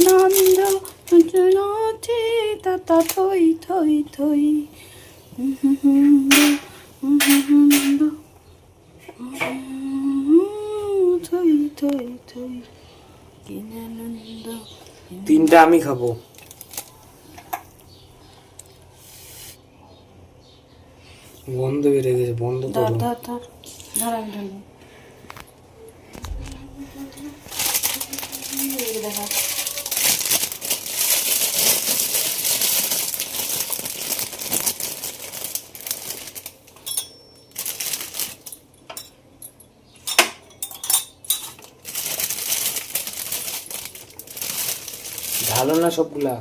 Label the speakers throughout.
Speaker 1: আনন্দ নাচে তাতা থই থই থই। থই থই থই। কি আনন্দ
Speaker 2: তিনটা আমি খাব। বন্ধ বেড়ে গেছে বন্ধ করো।
Speaker 1: দেখা
Speaker 2: ঢালো না সবগুলা?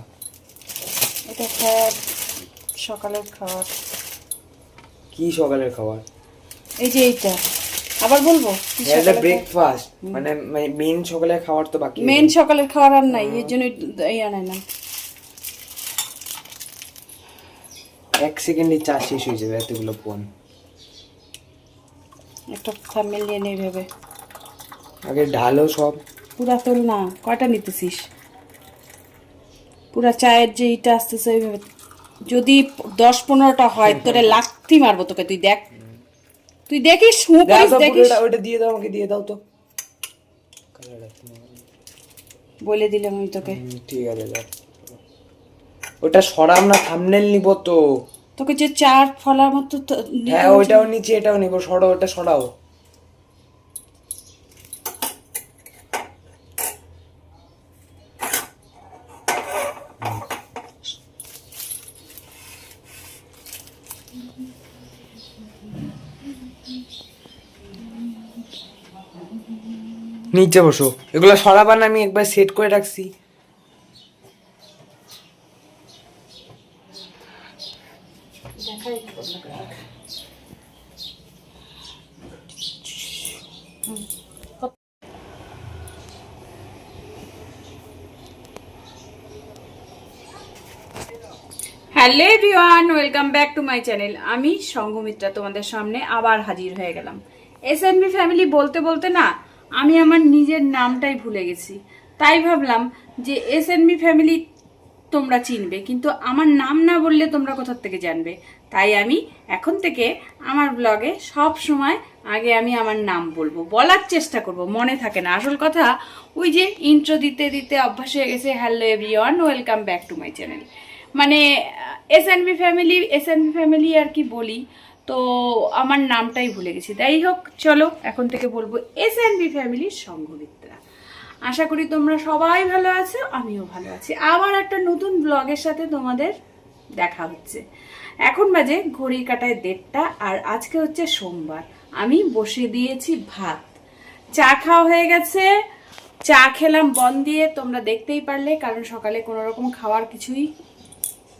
Speaker 1: এটা খায় সকালের খাবার।
Speaker 2: কি সকালের খাবার?
Speaker 1: এই যে এইটা। আবার বলব?
Speaker 2: এটা ব্রেকফাস্ট মানে মেন সকালের খাবার তো বাকি
Speaker 1: মেন সকালের খাবার আর নাই এর জন্য এই আনাই না।
Speaker 2: এক সেকেন্ডে চা শেষ হয়ে যাবে এতগুলো ফোন
Speaker 1: একটা থামেল নিয়ে নেই ভেবে
Speaker 2: আগে ঢালো সব।
Speaker 1: পুরা তোল না কয়টা নিতেছিস? পুরা চায়ের যে ইটা আসতেছে ওইভাবে যদি দশ পনেরোটা হয় তোরে লাথি মারবো তোকে তুই দেখ। তুই দেখিস হু করিস দেখিস।
Speaker 2: ওটা দিয়ে দাও আমাকে দিয়ে দাও তো।
Speaker 1: বলে দিলাম আমি তোকে।
Speaker 2: ঠিক আছে ওটা সরাম না থামনেল নিব তো।
Speaker 1: তোকে যে চার ফলার মতো
Speaker 2: হ্যাঁ। ওইটাও নিচে এটাও নিব সরো ওটা সরাও। নিচে বসো। এগুলো সরাবার আমি একবার সেট করে রাখছি
Speaker 1: hello everyone, welcome back to my channel. আমি সঙ্গমিত্রা তোমাদের সামনে আবার হাজির হয়ে গেলাম। এস ফ্যামিলি বলতে বলতে না, আমি আমার নিজের নামটাই ভুলে গেছি। তাই ভাবলাম যে এস ফ্যামিলি তোমরা চিনবে, কিন্তু আমার নাম না বললে তোমরা কোথার থেকে জানবে? তাই আমি এখন থেকে আমার ব্লগে সব সময় আগে আমি আমার নাম বলব। বলার চেষ্টা করব, মনে থাকে না। আসল কথা, ওই যে ইন্ট্রো দিতে দিতে অভ্যাস হয়ে গেছে। Hello everyone welcome back to my channel. মানে S B family S N B family আর কি বলি। তো আমার নামটাই ভুলে গেছি। তাই হোক, চলো, এখন থেকে বলব এস বি ফ্যামিলির সঙ্গমিত্রা আশা করি তোমরা সবাই ভালো আছো, আমিও ভালো আছি। আবার একটা নতুন ব্লগের সাথে তোমাদের দেখা হচ্ছে। এখন বাজে ঘড়ির কাটায় দেড়টা, আর আজকে হচ্ছে সোমবার। আমি বসে দিয়েছি ভাত। চা খাওয়া হয়ে গেছে। চা খেলাম বন দিয়ে, তোমরা দেখতেই পারলে, কারণ সকালে কোনো রকম খাওয়ার কিছুই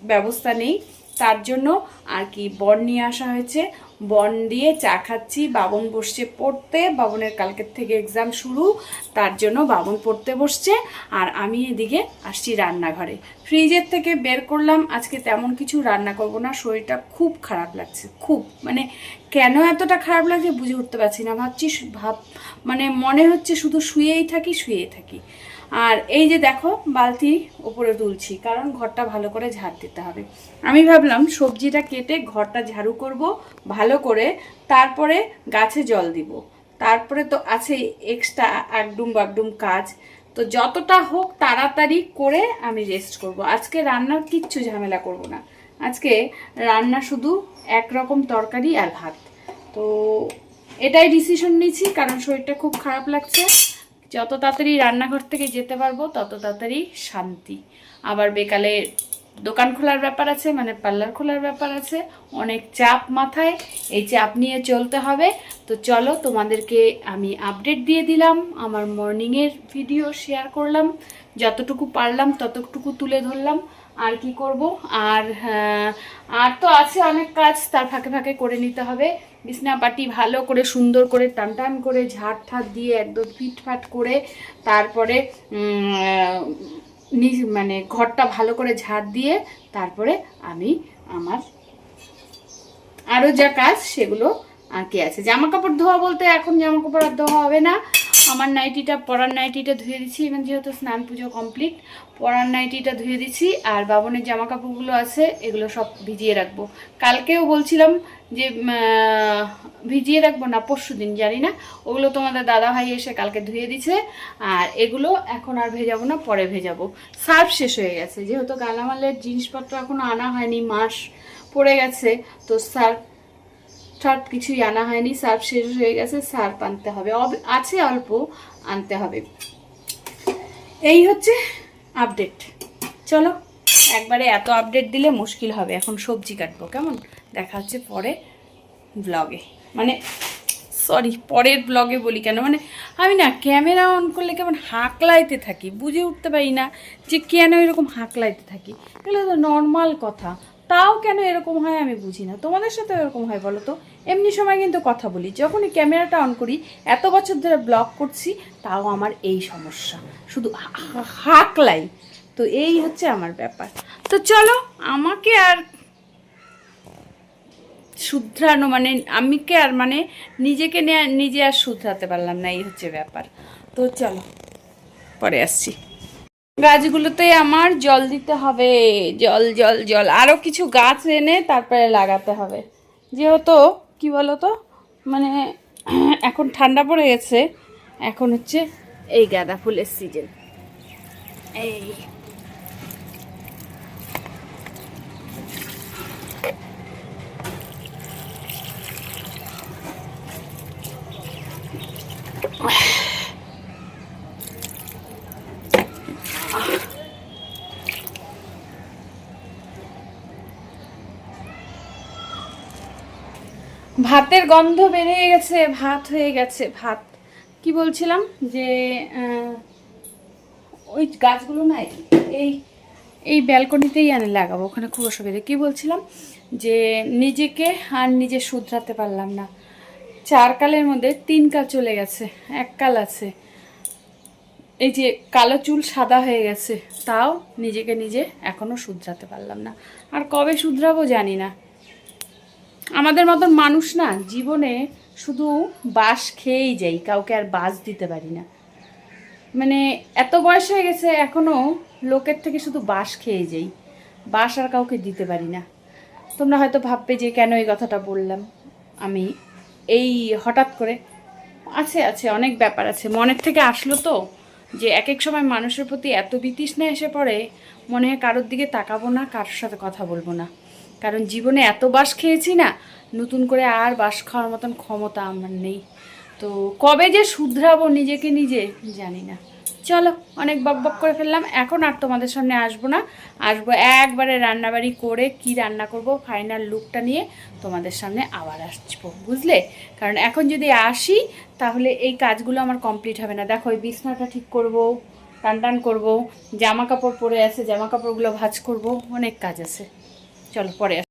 Speaker 1: ব্যবস্থা নেই। তার জন্য আর কি বন নিয়ে আসা হয়েছে। বন দিয়ে চা খাচ্ছি, বাবন বসছে পড়তে। বাবনের কালকের থেকে এক্সাম শুরু, তার জন্য বাবন পড়তে বসছে। আর আমি এদিকে আসছি রান্নাঘরে। ফ্রিজের থেকে বের করলাম, আজকে তেমন কিছু রান্না করব না। শরীরটা খুব খারাপ লাগছে, খুব। মানে কেন এতটা খারাপ লাগছে বুঝে উঠতে পারছি না। ভাবছি ভাব মানে মনে হচ্ছে শুধু শুয়েই থাকি শুয়েই থাকি। আর এই যে দেখো, বালতি উপরে তুলছি, কারণ ঘরটা ভালো করে ঝাড় দিতে হবে। আমি ভাবলাম সবজিটা কেটে ঘরটা ঝাড়ু করব, ভালো করে। তারপরে গাছে জল দিব। তারপরে তো আছে এক্সট্রা একডুম বাগডুম কাজ। তো যতটা হোক তাড়াতাড়ি করে আমি রেস্ট করব। আজকে রান্নার কিচ্ছু ঝামেলা করব না। আজকে রান্না শুধু একরকম তরকারি আর ভাত। তো এটাই ডিসিশন নিয়েছি, কারণ শরীরটা খুব খারাপ লাগছে। যত তাড়াতাড়ি রান্নাঘর থেকে যেতে পারব তত তাড়াতাড়ি শান্তি। আবার বেকালে দোকান খোলার ব্যাপার আছে মানে পার্লার খোলার ব্যাপার আছে অনেক চাপ মাথায় এই চাপ নিয়ে চলতে হবে। তো চলো তোমাদেরকে আমি আপডেট দিয়ে দিলাম আমার মর্নিংয়ের ভিডিও শেয়ার করলাম যতটুকু পারলাম ততটুকু তুলে ধরলাম আর কি করব? আর হ্যাঁ, আর তো আছে অনেক কাজ তার ফাঁকে ফাঁকে করে নিতে হবে। বিছনাপাটি ভালো করে সুন্দর করে টান টান করে ঝাড় ঠাট দিয়ে একদম ফিটফাট করে তারপরে মানে ঘরটা ভালো করে ঝাড় দিয়ে তারপরে আমি আমার আরও যা কাজ সেগুলো আঁকে আছে। জামা কাপড় ধোয়া বলতে এখন জামা কাপড় আর ধোয়া হবে না। আমার নাইটিটা, পরার নাইটিটা ধুয়ে দিচ্ছি। এবং যেহেতু স্নান পুজো কমপ্লিট পরার নাইটিটা ধুয়ে দিচ্ছি। আর বাবনের জামা কাপড়গুলো আছে, এগুলো সব ভিজিয়ে রাখব। কালকেও বলছিলাম যে ভিজিয়ে রাখব না, পরশু দিন, জানি না। ওগুলো তোমাদের দাদা ভাই এসে কালকে ধুয়ে দিছে। আর এগুলো এখন আর ভেজাবো না, পরে ভেজাবো। সার্ফ শেষ হয়ে গেছে। যেহেতু গালামালের জিনিসপত্র এখনও আনা হয়নি, মাস পড়ে গেছে, তো সার্ফ সার্ফ কিছুই আনা হয়নি, সার্ফ শেষ হয়ে গেছে, সার্ফ আনতে হবে। আছে অল্প, আনতে হবে। এই হচ্ছে আপডেট চলো, একবারে এত আপডেট দিলে মুশকিল হবে, এখন সবজি কাটবো, কেমন? দেখা হচ্ছে পরে ব্লগে মানে সরি পরের ব্লগে বলি কেন? মানে আমি না ক্যামেরা অন করলে কেমন হাঁকলাইতে থাকি, বুঝে উঠতে পারি না যে কেন এরকম হাঁকলাইতে থাকি। এগুলো তো নর্মাল কথা। তাও কেন এরকম হয় আমি বুঝি না। তোমাদের সাথে এরকম হয় বলো তো? এমনি সময় কিন্তু কথা বলি। যখনই ক্যামেরাটা অন করি, এত বছর ধরে ব্লগ করছি, তাও আমার এই সমস্যা। শুধু হাঁকলাই। তো এই হচ্ছে আমার ব্যাপার। তো চলো, আমাকে আর শুধরানো মানে আমিকে আর মানে নিজেকে নিয়ে, নিজে আর শুধরাতে পারলাম না, এই হচ্ছে ব্যাপার। তো চলো, পরে আসছি। গাছগুলোতে আমার জল দিতে হবে। জল জল জল। আরও কিছু গাছ এনে তারপরে লাগাতে হবে। যেহেতু, কি বলো তো মানে এখন ঠান্ডা পড়ে গেছে। এখন হচ্ছে এই গাঁদা ফুলের সিজন এই। ভাতের গন্ধ বেরিয়ে গেছে, ভাত হয়ে গেছে, ভাত। কি বলছিলাম? যে ওই গাছগুলো নাই এই এই ব্যালকনিতেই আনে লাগাবো, ওখানে খুব অসুবিধা। কি বলছিলাম? যে, নিজেকে আর নিজে শুধরাতে পারলাম না। চার কালের মধ্যে তিন কাল চলে গেছে, এক কাল আছে। এই যে, কালো চুল সাদা হয়ে গেছে, তাও নিজেকে নিজে এখনও শুধরাতে পারলাম না। আর কবে শুধরাবো জানি না। আমাদের মতন মানুষ না, জীবনে শুধু বাস খেয়েই যাই, কাউকে আর বাস দিতে পারি না। মানে এত বয়স হয়ে গেছে, এখনও লোকের থেকে শুধু বাস খেয়ে যাই বাস আর কাউকে দিতে পারি না। তোমরা হয়তো ভাববে যে কেন এই কথাটা বললাম। আমি এই হঠাৎ করে, আছে আছে, অনেক ব্যাপার আছে। মনের থেকে আসলো তো যে এক এক সময় মানুষের প্রতি এত বিতৃষ্ণা এসে পড়ে, মনে হয় কারোর দিকে তাকাবো না, কারোর সাথে কথা বলব না। কারণ জীবনে এত বাস খেয়েছি না, নতুন করে আর বাস খাওয়ার মতন ক্ষমতা আমার নেই। তো কবে যে শুধরাবো নিজেকে নিজে, জানি না। চলো, অনেক বক বক করে ফেললাম। এখন আর তোমাদের সামনে আসব না। আসব একবারে রান্নাবাড়ি করে কি রান্না করব ফাইনাল লুকটা নিয়ে তোমাদের সামনে আবার আসব, বুঝলে? কারণ এখন যদি আসি, তাহলে এই কাজগুলো আমার কমপ্লিট হবে না। দেখো, ওই বিছনাটা ঠিক করব, টান টান করব জামা কাপড় পরে আছে জামা কাপড়গুলো ভাজ করব, অনেক কাজ আছে। চলো পরে আসি।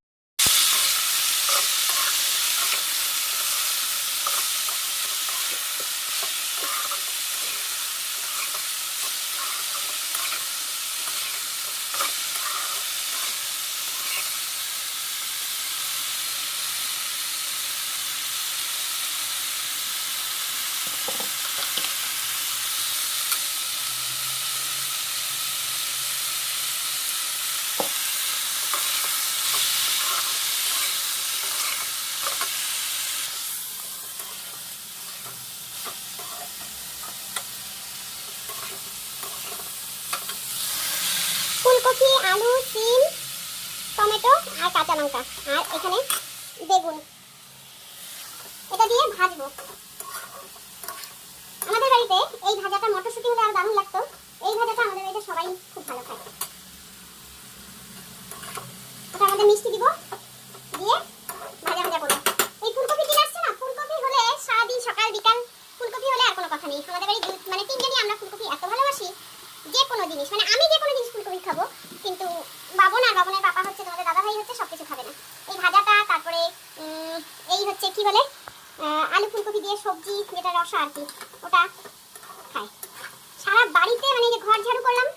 Speaker 3: ফুলকপি আলু সিম টমেটো আর কাঁচা লঙ্কা আর এখানে বেগুন এটা দিয়ে ভাজবো আমাদের বাড়িতে এই ভাজাটা মটরশুঁটি হলে আর দারুণ লাগতো এই ভাজাটা আমাদের বাড়িতে সবাই খুব ভালো খায় ওটা আমাদের মিষ্টি দিব দিয়ে ভাজা ভাজা করব এই ফুলকপি দিন আসছে না ফুলকপি হলে সারাদিন সকাল বিকাল ফুলকপি হলে আর কথা নেই। আমাদের বাড়ি মানে তিনজনই আমরা ফুলকপি এত ভালোবাসি, যে কোনো জিনিস মানে আমি যে কোনো জিনিস ফুলকপি খাব, কিন্তু বাবন আর বাবনের পাপা হচ্ছে তোমাদের দাদা ভাই হচ্ছে, সবকিছু খাবে না। এই ভাজাটা, তারপরে এই হচ্ছে, কি বলে আলু ফুলকপি দিয়ে সবজি, যেটা রসা আর কি, ওটা খায় সারা বাড়িতে মানে যে ঘর ঝাড়ু করলাম,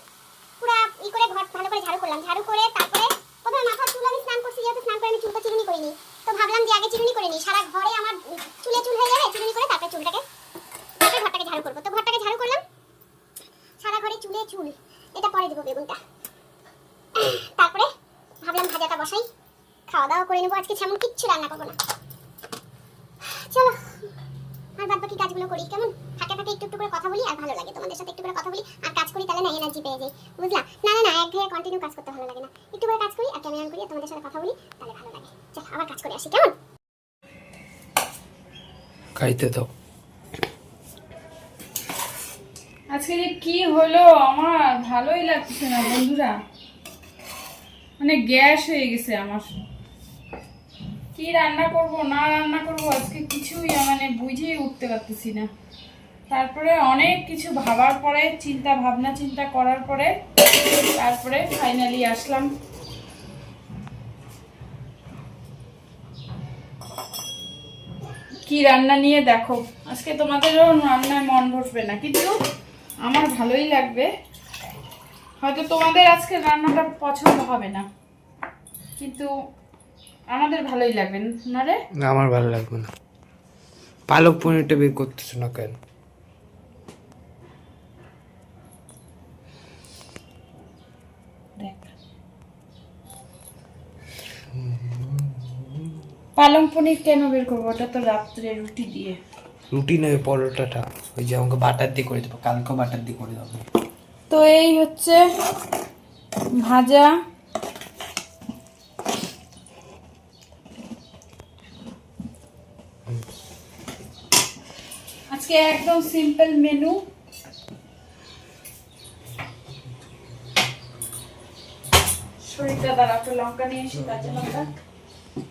Speaker 3: পুরা ই করে ঘর ভালো করে ঝাড়ু করলাম। ঝাড়ু করে তারপরে প্রথমে মাথার চুল আমি স্নান করছি যেহেতু স্নান করে আমি চুলটা চিরুনি করিনি তো ভাবলাম যে আগে চিরুনি করে নিই সারা ঘরে আমার চুলে চুল হয়ে যাবে চিরুনি করে তারপরে চুলটাকে তারপরে ঘরটাকে ঝাড়ু করব তো চুল এটা পরে দেবো বেগুনটা তারপরে ভাবলাম ভাজাটা বসাই খাওয়া দাওয়া করে নেব আজকে সেমন কিচ্ছু রান্না করব না। চলো আর বাদ বাকি কাজগুলো করি কেমন? ফাঁকে ফাঁকে একটু একটু করে কথা বলি আর ভালো লাগে তোমাদের সাথে একটু করে কথা বলি। আর কাজ করি তাহলে না এনার্জি পেয়ে যাই বুঝলা? না না না এক ঘেয়ে কন্টিনিউ কাজ করতে ভালো লাগে না। একটু করে কাজ করি আর ক্যামেরা করি আর তোমাদের সাথে কথা বলি তাহলে ভালো লাগে। চলো আবার কাজ করে আসি কেমন?
Speaker 2: খাইতে দাও।
Speaker 1: আজকে যে কি হলো আমার ভালোই লাগছে না বন্ধুরা। মানে গ্যাস হয়ে গেছে আমার। কি রান্না করব, না রান্না করব, আজকে কিছুই মানে বুঝেই উঠতে পারতেছি না। তারপরে অনেক কিছু ভাবার পরে, চিন্তা, ভাবনা চিন্তা করার পরে, তারপরে ফাইনালি আসলাম। কি রান্না নিয়ে দেখো? আজকে তোমাদেরও রান্নায় মন বসবে না, কিন্তু আমার ভালোই লাগবে। হয়তো তোমাদের আজকে রান্নাটা পছন্দ হবে না। কিন্তু আমাদের ভালোই লাগবে না রে?
Speaker 2: না আমার ভালো লাগবে না। পালক পনিরটা বের করতেছো না কেন?
Speaker 1: পালং পনির কেন বের করব? ওটা তো রাত্রে রুটি দিয়ে।
Speaker 2: রুটি নয় পরোটাটা। ওই যে আমাকে বাটার দিয়ে করে দেবো কালকে বাটার দিয়ে করে দেবো।
Speaker 1: তো এই হচ্ছে ভাজা। আজকে একদম সিম্পল মেনু শরীরটা দ্বারা একটা লঙ্কা নিয়ে এসে কাঁচা লঙ্কা।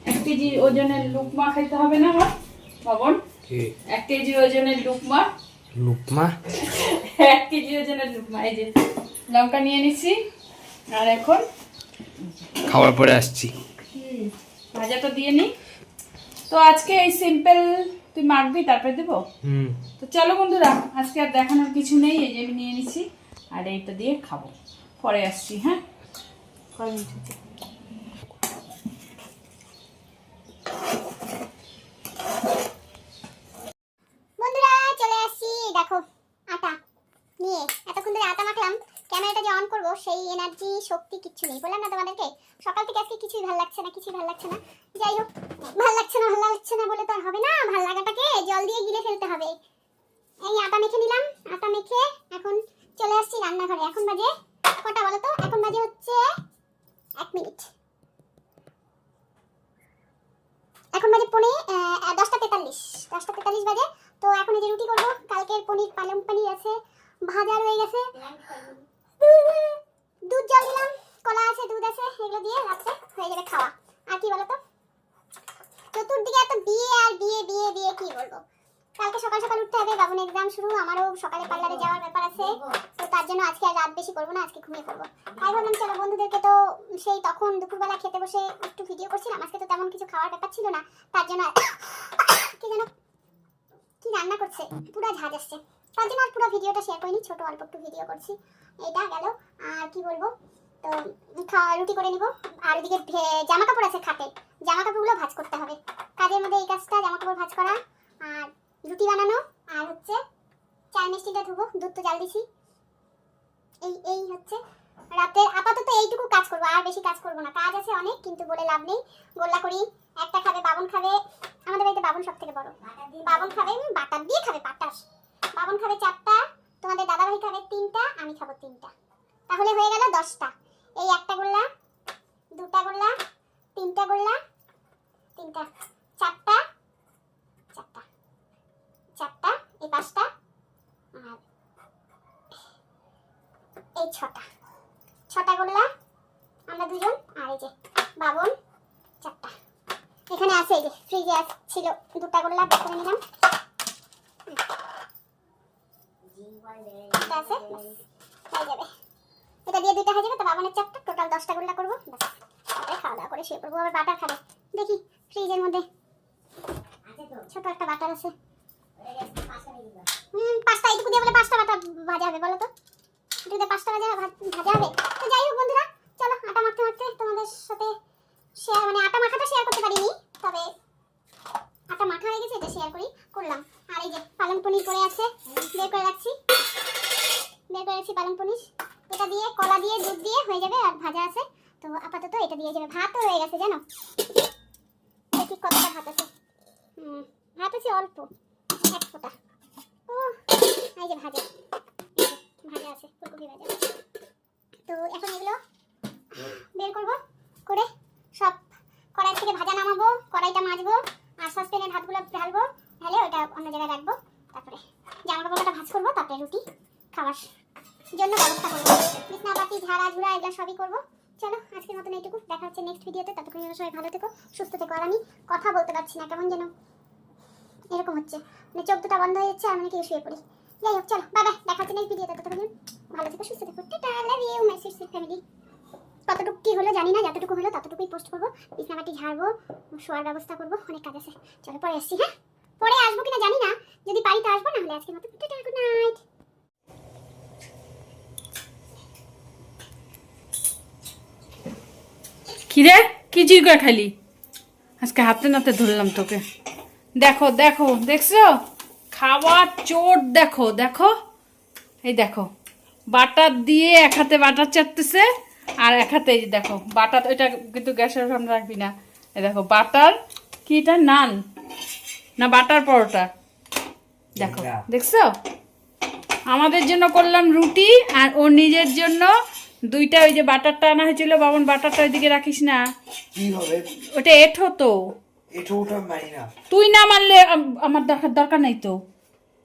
Speaker 1: এক কেজি ওজনের লুকমা খাইতে হবে না আমার বাবন এক কেজি ওজনের লুকমা।
Speaker 2: লুকমা?
Speaker 1: এক কেজি ওজনের লুকমা এই যে লঙ্কা নিয়ে নিছি। আর এখন
Speaker 2: খাওয়ার পরে আসছি।
Speaker 1: ভাজাটা দিয়ে নি তো আজকে এই সিম্পল তুই মাখবি তারপরে দেবো?
Speaker 2: হুম।
Speaker 1: তো চলো বন্ধুরা আজকে আর দেখানোর কিছু নেই এই যে আমি নিয়ে নিছি। আর এইটা দিয়ে খাব। পরে আসছি হ্যাঁ?
Speaker 3: বন্ধুরা চলে আসছি। দেখো আটা। নিয়ে এতক্ষণ ধরে আটা মাখলাম। ক্যামেরাটা যে অন করব, সেই এনার্জি শক্তি কিচ্ছু নেই। বললাম না তোমাদেরকে, সকাল থেকে আজকে কিছুই ভালো লাগছে না, কিছুই ভালো লাগছে না। যাই হোক, ভালো লাগছে না, ভালো লাগছে না বলে তো হবে না, ভালো লাগাটাকে জল দিয়ে গিলে ফেলতে হবে। এই আটা মেখে নিলাম, আটা মেখে এখন চলে আসছি রান্নাঘরে। এখন বাজে কটা বলো তো? এখন বাজে হচ্ছে এক মিনিট। এখন বাজে পনে দশটা তেতাল্লিশ দশটা তেতাল্লিশ বাজে। তো এখন এই যে রুটি করব, কালকের পনির, পালং পনির আছে, ভাজা রয়ে গেছে। দুধ জল দিলাম, কলা আছে, দুধ আছে, এগুলো দিয়ে রাত্রে হয়ে যাবে খাওয়া। আর কি বলতো? চতুর্দিকে এত বিয়ে আর বিয়ে বিয়ে বিয়ে, কি বলব? কালকে সকাল সকাল উঠতে হবে বাবুন এক্সাম শুরু, আমারও সকালে পার্লারে যাওয়ার ব্যাপার আছে, তো তার জন্য আজকে আর রাত বেশি করব না, আজকে ঘুমিয়ে পড়ব। তাই ভাবলাম, চলো বন্ধুদেরকে তো সেই তখন দুপুরবেলা খেতে বসে একটু ভিডিও করছিলাম, আজকে তো তেমন কিছু খাওয়ার ব্যাপার ছিল না, তার জন্য কি যেন কি রান্না করছে, পুরো ঝাঁজ আসছে। তার জন্য আর পুরো ভিডিওটা শেয়ার করিনি, ছোট অল্প একটু ভিডিও করছি। এটা গেল, আর কি বলব? তো রুটি করে নিব। আর ওদিকে জামা কাপড় আছে খাটে। জামা কাপড়গুলো ভাঁজ করতে হবে। কাজের মধ্যে এই কাজটা জামা কাপড় ভাঁজ করা, আর রুটি বানানো, আর হচ্ছে চাল মিষ্টিটা ধুবো, দুধ তো জাল দিছি। এই এই হচ্ছে রাতে আপাতত এইটুকু কাজ করব, আর বেশি কাজ করব না। কাজ আছে অনেক, কিন্তু বলে লাভ নেই। গোল্লা করি, একটা খাবে, বাবন খাবে। আমাদের বাড়িতে বাবন সব থেকে বড়। বাবন খাবে, বাটার দিয়ে খাবে বাটার। বাবন খাবে চারটা তোমাদের দাদাভাই খাবে তিনটা, আমি খাব তিনটা। তাহলে হয়ে গেল দশটা। এই একটা গোল্লা দুটা গোল্লা তিনটা গোল্লা তিনটা, চারটা চারটা চারটা, এই পাঁচটা, আর এই ছটা। ছটা গোল্লা আমরা দুজন, আর এই যে বাবন, চারটা। এখানে আছে এই যে ফ্রিজে ছিল, দুটা গোল্লা করে নিলাম। এটা দিয়ে দুইটা হয়ে যাবে, তো বাবনের চারটা, টোটাল দশটা গোল্লা করব। খাওয়া দাওয়া করে শুয়ে পড়ব। আবার বাটার খাবে। দেখি, ফ্রিজের মধ্যে ছোট একটা বাটার আছে। হুম, পাঁচটা, এইটুকু দিয়ে বলে পাঁচটা বাটা ভাজা হবে, বলো তো। দুধে পাঁচটা ভাজা ভাজা হবে। তো যাই হোক বন্ধুরা, চলো আটা মাখতে মাখতে তোমাদের সাথে শেয়ার মানে আটা মাখাটা শেয়ার করতে পারিনি, তবে আটা মাখা হয়ে গেছে এটা শেয়ার করি করলাম। আর এই যে পালং পনির করে আছে বের করে রাখছি। বের করে রাখছি পালং পনির। এটা দিয়ে কলা দিয়ে দুধ দিয়ে হয়ে যাবে আর ভাজা আছে। তো আপাতত এটা দিয়ে যাবে। ভাতও হয়ে গেছে জানো? দেখি কতটা ভাত আছে। হুম, ভাত আছে অল্প এক ফোঁটা। ও এই যে ভাজা। ভাজা আছে ফুলকপি ভাজা। তো এখন এগুলো বের করব করে সব কড়াই থেকে ভাজা নামাবো কড়াইটা মাজবো। আর সসপ্যানে ভাতগুলো ঢালবো, ঢালে ওটা অন্য জায়গায় রাখব, তারপরে জামা কাপড়টা ভাজ করব, তারপরে রুটি খাওয়ার জন্য ব্যবস্থা করব। বিছনাপাতি ঝাড়া, ঝুড়া, এগুলো সবই করব। চলো, আজকের মতন এইটুকু। দেখা হচ্ছে নেক্সট ভিডিওতে ততক্ষণ যেন সবাই ভালো থেকো, সুস্থ থেকো। আর আমি কথা বলতে পারছি না, কেমন যেন এরকম হচ্ছে। মানে চোখ দুটা বন্ধ হয়ে যাচ্ছে, আর আমি কি শুয়ে পড়ি। যাই হোক, চলো বাবা দেখা হচ্ছে নেক্সট ভিডিওতে ততক্ষণ ভালো থেকো, সুস্থ থেকো। ফ্যামিলি জানি না, যতটুকু হলো ততটুকুই পোস্ট করব বিছনাবাটি ঝাড়বো, শোয়ার ব্যবস্থা করব, অনেক কাজ আছে। চলো, পরে আসছি হ্যাঁ? পরে আসব কিনা জানি না, যদি পারি তো আসব না হলে আজকের মতো গুড নাইট
Speaker 1: কিরে? কি জিগা খালি আজকে হাতে নাতে ধরলাম তোকে। দেখো দেখো, দেখছ? খাবার চোট দেখো দেখো? এই দেখো, বাটার দিয়ে এক হাতে বাটার চাটতেছে আর এক হাতে দেখো বাটার এটা কিন্তু গ্যাসের সামনে রাখবি না। দেখো বাটার কি এটা? নান। না বাটার পরোটা। দেখো দেখছ? আমাদের জন্য করলাম রুটি আর ও নিজের জন্য দুইটা ওই যে বাটারটা আনা হয়েছিল। বাবন বাটারটা ওইদিকে রাখিস না। ওটা এঠো তো। তুই না মানলে আমার দেখার দরকার নাই তো।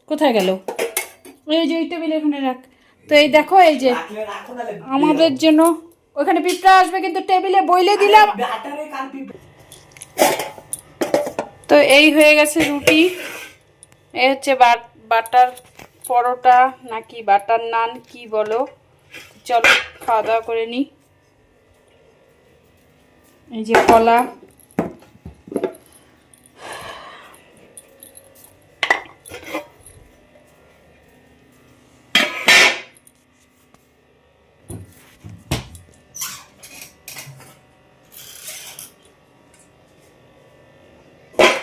Speaker 1: কোথায় গেল? ওই যে ওই টেবিল এখানে রাখ। তো এই দেখো এই যে আমাদের জন্য ওখানে পিঁপড়া আসবে কিন্তু টেবিলে বইলে দিলাম। তো এই হয়ে গেছে রুটি। এ হচ্ছে বাট- বাটার পরোটা নাকি বাটার নান কি বলো? চলো খাওয়া দাওয়া করে নি। এই যে কলা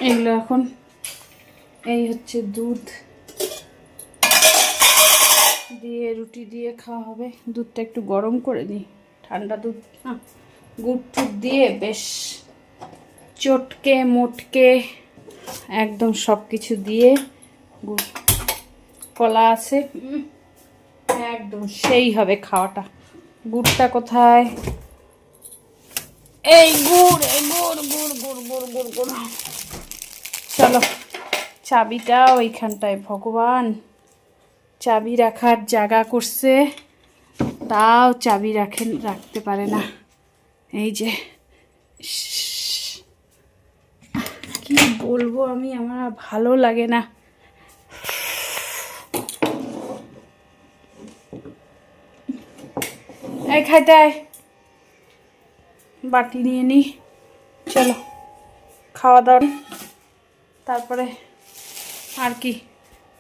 Speaker 1: এগুলো এখন এই হচ্ছে দুধ। দিয়ে রুটি দিয়ে খাওয়া হবে। দুধটা একটু গরম করে দিই ঠান্ডা দুধ। না গুড় টুট দিয়ে বেশ চটকে মোটকে একদম সব কিছু দিয়ে গুড় কলা আছে। একদম সেই হবে খাওয়াটা। গুড়টা কোথায়? এই গুড় এই গুড় গুড় গুড় গুড় গুড় গুড়। চলো। চাবিটা ওইখানটায়, ভগবান। চাবি রাখার জায়গা করছে, তাও চাবি রাখেন, রাখতে পারে না। এই যে, কি বলব আমি, আমার ভালো লাগে না। খাইতে বাটি নিয়ে নি। চলো, খাওয়া দাওয়া। তারপরে আর কি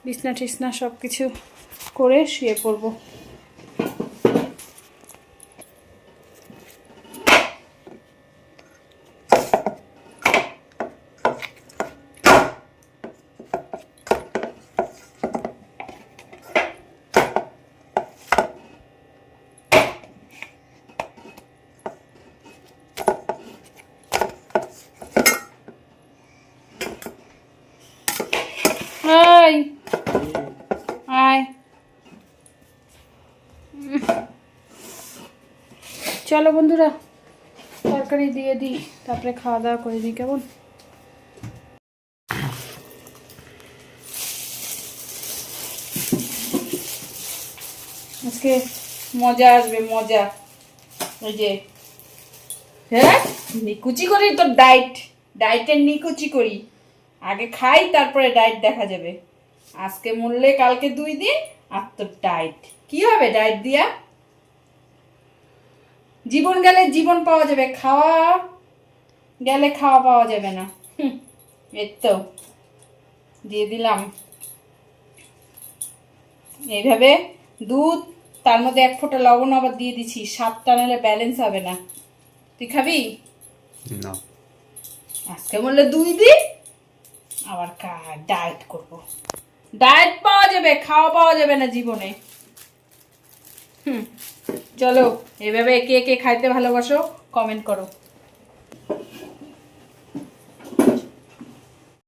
Speaker 1: বিছনা টিছনা সব কিছু করে শুয়ে পড়ব। এই আয়। চলো বন্ধুরা, তরকারি দিয়ে দিই, তারপরে খাওয়া দাওয়া করে দিই, কেমন? আজকে মজা আসবে, মজা। ওই যে হ্যাঁ? নিকুচি করি তোর ডাইট ডাইটের নিকুচি করি। আগে খাই তারপরে ডায়েট দেখা যাবে। আজকে মরলে কালকে দুই দিন আর তোর ডায়েট কি হবে ডায়েট দিয়া? জীবন গেলে জীবন পাওয়া যাবে খাওয়া গেলে খাওয়া পাওয়া যাবে না। এই তো দিয়ে দিলাম। এইভাবে দুধ তার মধ্যে এক ফোঁটা লবণ আবার দিয়ে দিছি সাতটা নাহলে ব্যালেন্স হবে না। তুই খাবি?
Speaker 2: না।
Speaker 1: আজকে বললে দুই দিন আবার ডায়েট করব। ডায়েট পাওয়া যাবে, খাওয়া পাওয়া যাবে না জীবনে। হুম, চলো, এভাবে কে কে খাইতে ভালোবাসো কমেন্ট করো।